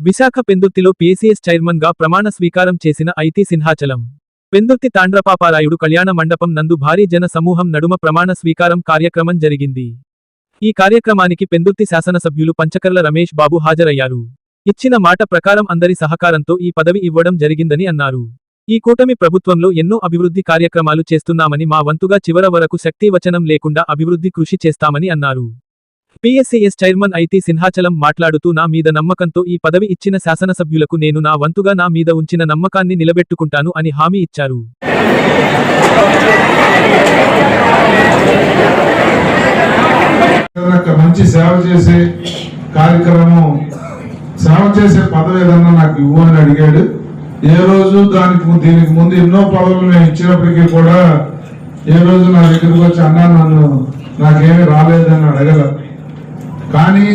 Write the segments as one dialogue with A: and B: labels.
A: Visakha పెందుర్తిలో PCS చైర్మన్గా ప్రమాణ స్వీకారం చేసిన ఐతి సింహాచలం పెందుర్తి తాండ్రపాపారాయుడు కళ్యాణ మండపం నందు భారీ జన సమూహం నడుమ ప్రమాణ స్వీకారం కార్యక్రమం జరిగింది. ఈ కార్యక్రమానికి పెందుర్తి శాసనసభ్యులు పంచకర్ల రమేష్ బాబు హాజరయ్యారు. ఇచ్చిన మాట ప్రకారం అందరి సహకారంతో ఈ పదవి ఇవ్వడం జరిగిందని అన్నారు. ఈ కూటమి ప్రభుత్వంలో ఎన్నో అభివృద్ధి కార్యక్రమాలు చేస్తున్నామని మా వంతుగా చివర వరకు శక్తివచనం లేకుండా అభివృద్ధి కృషి చేస్తామని అన్నారు. పిఎస్సిఎస్ చైర్మన్ ఐతి సింహాచలం మాట్లాడుతూ నా మీద నమ్మకంతో ఈ పదవి ఇచ్చిన శాసనసభ్యులకు నేను నా వంతుగా నా మీద ఉంచిన నమ్మకాన్ని నిలబెట్టుకుంటాను అని హామీ ఇచ్చారు.
B: మంచి సేవ చేసే కార్యక్రమం సేవ చేసే పదవి ఏదన్నా నాకు ఇవ్వు అని అడిగాడు. ఏ రోజు దానికి దీనికి ముందు ఎన్నో పదవులు నేను ఇచ్చినప్పటికీ కూడా ఏ రోజు నా దగ్గరకు వచ్చి అన్నా నన్ను నాకేమీ రాలేదని అడగల. కానీ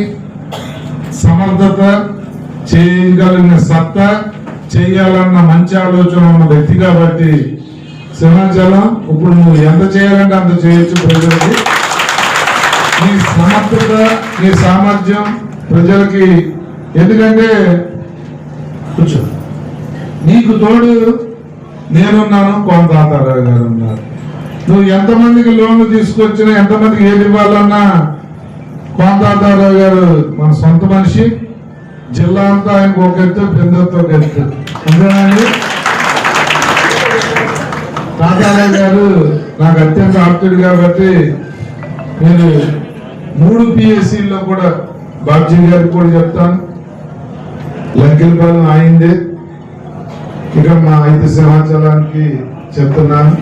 B: సమర్థత చేయగలిగిన సత్తా చేయాలన్న మంచి ఆలోచన ఉన్న వ్యక్తి కాబట్టి సింహాచలం ఇప్పుడు నువ్వు ఎంత చేయాలంటే అంత చేయొచ్చు ప్రజలకి. నీ సమర్థత నీ సామర్థ్యం ప్రజలకి ఎందుకంటే కూర్చో. నీకు తోడు నేనున్నాను కొంత తాతారావు గారు ఉన్నారు. నువ్వు ఎంతమందికి లోన్లు తీసుకొచ్చినా ఎంతమందికి ఏది ఇవ్వాలన్నా కోంతాతారావు గారు మన సొంత మనిషి జిల్లా అంతా ఆయనకు ఒక ఎత్తు పెందొత్తు ఎత్తు. అంతేనండి? తాతారావు గారు నాకు అత్యంత ఆప్తుడు కాబట్టి నేను మూడు పిఎస్సీల్లో కూడా బాబ్జీ గారికి కూడా చెప్తాను. లంకెలపాలెం అయిందే ఇక మా ఐదు సింహాచలానికి చెప్తున్నాను.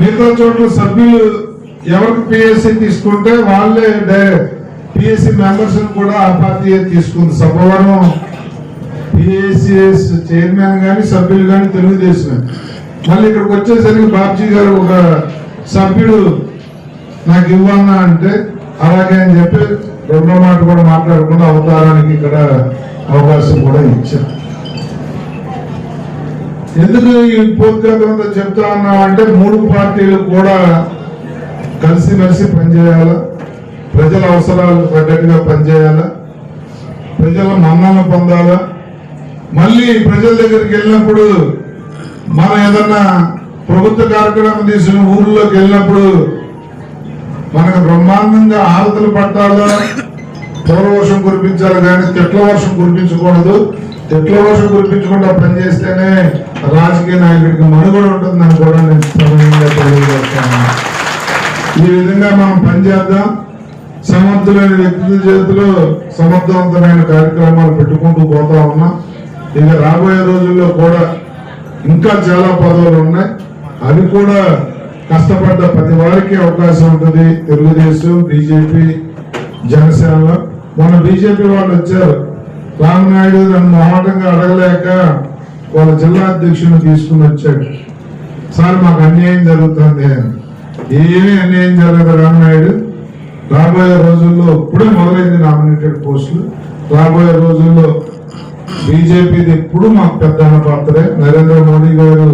B: మిగతా చోట్ల సభ్యులు ఎవరికి పిఎస్సి తీసుకుంటే వాళ్ళే పిఎస్సి మెంబర్స్ కూడా ఆ పార్టీ తీసుకుంది? సభవరం పిఎస్సిఎస్ చైర్మన్ కానీ సభ్యులు కానీ తెలుగుదేశం మళ్ళీ ఇక్కడికి వచ్చేసరికి బాబ్జీ గారు ఒక సభ్యుడు నాకు ఇవ్వన్నా అంటే అలాగే అని చెప్పి రెండో మాట కూడా మాట్లాడకుండా అవతారానికి ఇక్కడ అవకాశం కూడా ఇచ్చారు. ఎందుకు ఈ పూర్తిగా చెప్తా ఉన్నామంటే మూడు పార్టీలు కూడా కలిసిమెలిసి పనిచేయాలా? ప్రజల అవసరాలు తగ్గట్టుగా పనిచేయాలా? ప్రజల మన్నలను పొందాలా? మళ్ళీ ప్రజల దగ్గరికి వెళ్ళినప్పుడు మనం ఏదన్నా ప్రభుత్వ కార్యక్రమం తీసుకుని ఊర్లోకి వెళ్ళినప్పుడు మనకు బ్రహ్మాండంగా ఆరతలు పట్టాలా? పూర్వ వర్షం కురిపించాలి కానీ తిట్ల వర్షం కురిపించకూడదు. తిట్ల వర్షం కురిపించకుండా పనిచేస్తేనే రాజకీయ నాయకుడికి మనుగడ ఉంటుందని కూడా నేను తెలియజేస్తాను. ఈ విధంగా మనం పనిచేద్దాం సమర్థులైన వ్యక్తుల చేతిలో సమర్థవంతమైన కార్యక్రమాలు పెట్టుకుంటూ పోతా ఉన్నాం. ఇక రాబోయే రోజుల్లో కూడా ఇంకా చాలా పదవులు ఉన్నాయి. అవి కూడా కష్టపడ్డ ప్రతి వారికి అవకాశం ఉంటుంది. తెలుగుదేశం బీజేపీ జనసేనలో మన బీజేపీ వాళ్ళు వచ్చారు. రామనాయుడు నన్ను మొహమాటంగా అడగలేక వాళ్ళ జిల్లా అధ్యక్షుని తీసుకుని వచ్చాడు. సార్ మాకు అన్యాయం జరుగుతుంది అని. ఏమీ అన్యాయం జరగదు రామనాయుడు రాబోయే రోజుల్లో ఇప్పుడే మొదలైంది నామినేటెడ్ పోస్టులు. రాబోయే రోజుల్లో బీజేపీది ఎప్పుడు మాకు పెద్ద పాత్రే నరేంద్ర మోడీ గారు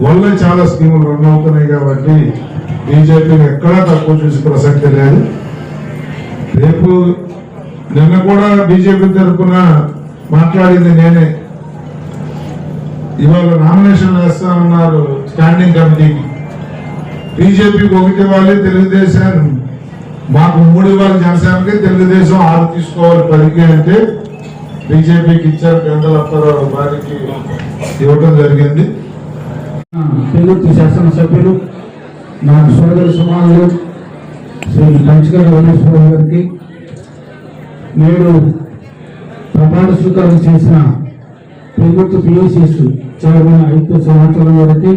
B: వల్ల చాలా స్కీములు రన్ అవుతున్నాయి కాబట్టి బీజేపీని ఎక్కడా తక్కువ చూసే ప్రసక్తి లేదు. రేపు నిన్న కూడా బీజేపీ తరఫున మాట్లాడింది నేనే. ఇవాళ నామినేషన్ వేస్తామన్నారు స్టాండింగ్ కమిటీకి బీజేపీకి ఒకటి ఇవ్వాలి తెలుగుదేశం మాకు మూడు ఇవ్వాలి జనసేనకి తెలుగుదేశం ఆరు తీసుకోవాలి. పదికి అంటే బీజేపీకి ఇచ్చారు గంటల అప్పారావు వారికి ఇవ్వడం జరిగింది.
C: పెళ్ళుత్తి శాసనసభ్యులు నాకు సోదర సమానులు శ్రీ పంచగల వనేశ్వరరావు గారికి నేడు ప్రమాణ స్వీకారం చేసిన పెళ్ళుత్తి పిఎస్ఎస్ చైర్మన్ ఐదు సంవత్సరం వరకు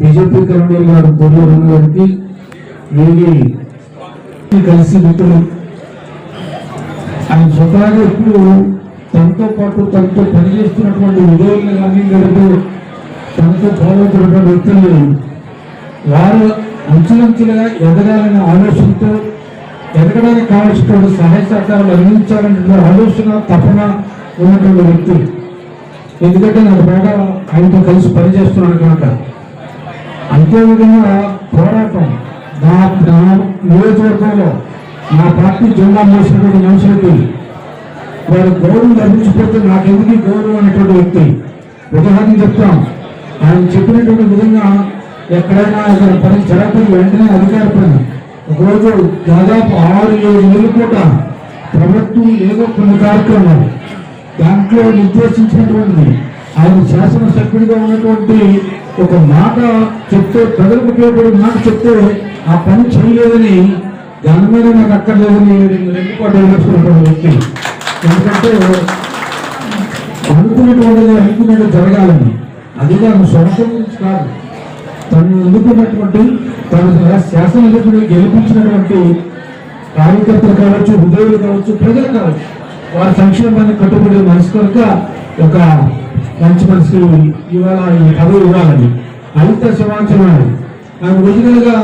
C: బీజేపీ కన్వీనర్ గారు దొర్లరణ గారికి వీరి కలిసి మిత్రులు ఆయన స్వతహాగా ఎప్పుడు తనతో పాటు తనతో పనిచేస్తున్నటువంటి ఉద్యోగులు కానీ గడుపు తనతో పాల్గొంటున్నటువంటి వ్యక్తులు వారు అంచులంచులుగా ఎదగాలనే ఆలోచనతో ఎదగడానికి కావలసిన సహాయ సహకారాలు అందించాలనే ఆలోచన తపన ఉన్నటువంటి వ్యక్తి. ఎందుకంటే నాకు బాగా ఆయనతో కలిసి పనిచేస్తున్నాను కనుక అంతేవిధంగా పోరాటం నా నియోజకవర్గంలో నా పార్టీ జెండా మోసినటువంటి మనుషులకి వారి గౌరవం లభించిపోతే నాకెందుకు గౌరవం అనేటువంటి వ్యక్తి? ఉదాహరణ చెప్తాం. ఆయన చెప్పినటువంటి విధంగా ఎక్కడైనా ఇక్కడ పని జరగకపోతే వెంటనే అధికార పని. ఒకరోజు దాదాపు ఆరు ఏడు నెలల పూట ప్రభుత్వం ఏదో కొన్ని కార్యక్రమాలు దాంట్లో నిర్దేశించినటువంటి ఆయన శాసనసభ్యుడిగా ఉన్నటువంటి ఒక మాట చెప్తే ప్రజలకు ఉపయోగపడే మాట చెప్తే ఆ పని చేయలేదని దాని మీద నాకు అక్కర్లేదని రెడ్డిపాటు వేసుకున్నటువంటి వ్యక్తి. ఎందుకంటే అనుకున్నటువంటిది అనుకున్నట్టు జరగాలని. అది కాదు సొంతం గురించి కాదు. తను ఎన్నుకున్నటువంటి తన శాసనసభ్యుడు గెలిపించినటువంటి కార్యకర్తలు కావచ్చు హృదయులు కావచ్చు ప్రజలు కావచ్చు వారి సంక్షేమాన్ని కట్టుబడి మనసు కనుక ఒక మంచి మనసు ఇవాళ ఈ పదవి ఇవ్వాలని అంత శివాంచనాలు నాకు ఒరిజినల్గా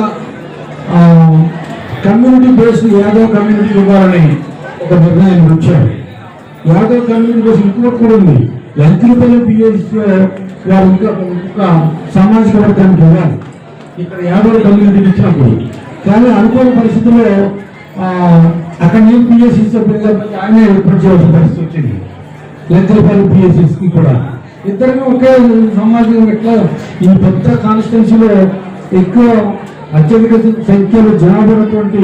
C: కమ్యూనిటీ బేస్డ్ యాదవ్ కమ్యూనిటీ ఇవ్వాలని ఒక నిర్ణయం వచ్చారు. యాదవ్ కమ్యూనిటీ బేస్ ఇంకోటి కూడా ఉంది. లంకిలపల్లి పిఎస్ వారు ఇంకా ఒక సామాజిక వర్గానికి వెళ్ళాలి. ఇక్కడ యాదవ్ కమ్యూనిటీకి ఇచ్చినప్పుడు కానీ అనుకోని పరిస్థితుల్లో అక్కడ నేను పిఎస్సి సభ్యులుగా ఆయనే ఏర్పాటు చేయాల్సిన పరిస్థితి వచ్చింది. లెక్కలపల్లి పిఎస్సి కూడా. ఇద్దరికి ఒకే సమాజం ఎట్లా ఈ పెద్ద కాన్స్టిట్యున్సీలో ఎక్కువ అత్యధిక సంఖ్యలో జనాభా ఉన్నటువంటి